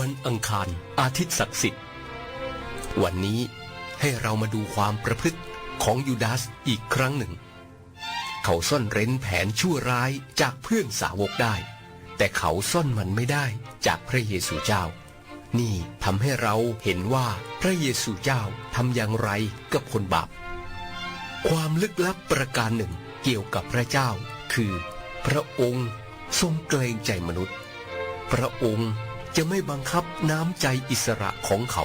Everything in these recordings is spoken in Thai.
วันอังคารอาทิตย์ศักดิ์สิทธิ์ วันนี้ให้เรามาดูความประพฤติของยูดาสอีกครั้งหนึ่ง เขาซ่อนเร้นแผนชั่วร้ายจากเพื่อนสาวกได้ แต่เขาซ่อนมันไม่ได้จากพระเยซูเจ้า นี่ทำให้เราเห็นว่าพระเยซูเจ้าทำอย่างไรกับคนบาป ความลึกลับประการหนึ่งเกี่ยวกับพระเจ้า คือ พระองค์ทรงเกรงใจมนุษย์ พระองค์ จะไม่บังคับน้ำใจอิสระของเขา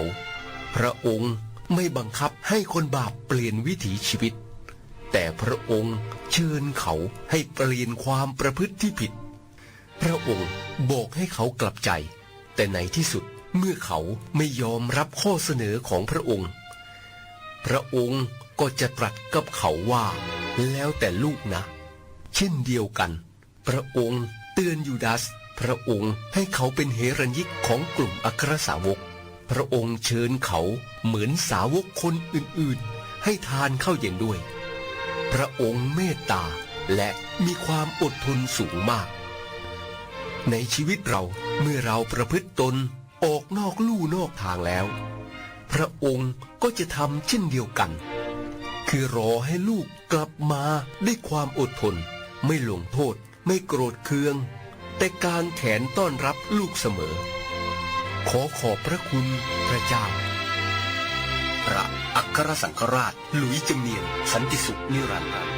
พระองค์ไม่บังคับให้คนบาปเปลี่ยนวิถีชีวิต แต่พระองค์เชิญเขาให้เปลี่ยนความประพฤติที่ผิด พระองค์บอกให้เขากลับใจ แต่ในที่สุดเมื่อเขาไม่ยอมรับข้อเสนอของพระองค์ พระองค์ก็จะตรัสกับเขาว่า แล้วแต่ลูกนะ เช่นเดียวกัน พระองค์เตือนยูดาส พระองค์ให้เขาเป็นเฮรัญยิกของกลุ่มอัครสาวก พระองค์เชิญเขาเหมือนสาวกคนอื่นๆ ให้ทานข้าวเย็นด้วย พระองค์เมตตาและมีความอดทนสูงมาก ในชีวิตเราเมื่อเราประพฤติตนออกนอกลู่นอกทางแล้ว พระองค์ก็จะทำเช่นเดียวกัน คือรอให้ลูกกลับมาด้วยความอดทน ไม่ลงโทษ ไม่โกรธเคือง แต่การแขนต้อนรับลูกเสมอ ขอขอบพระคุณพระเจ้า พระอัครสังฆราช หลุยจำเนียน สันติสุขนิรันดร์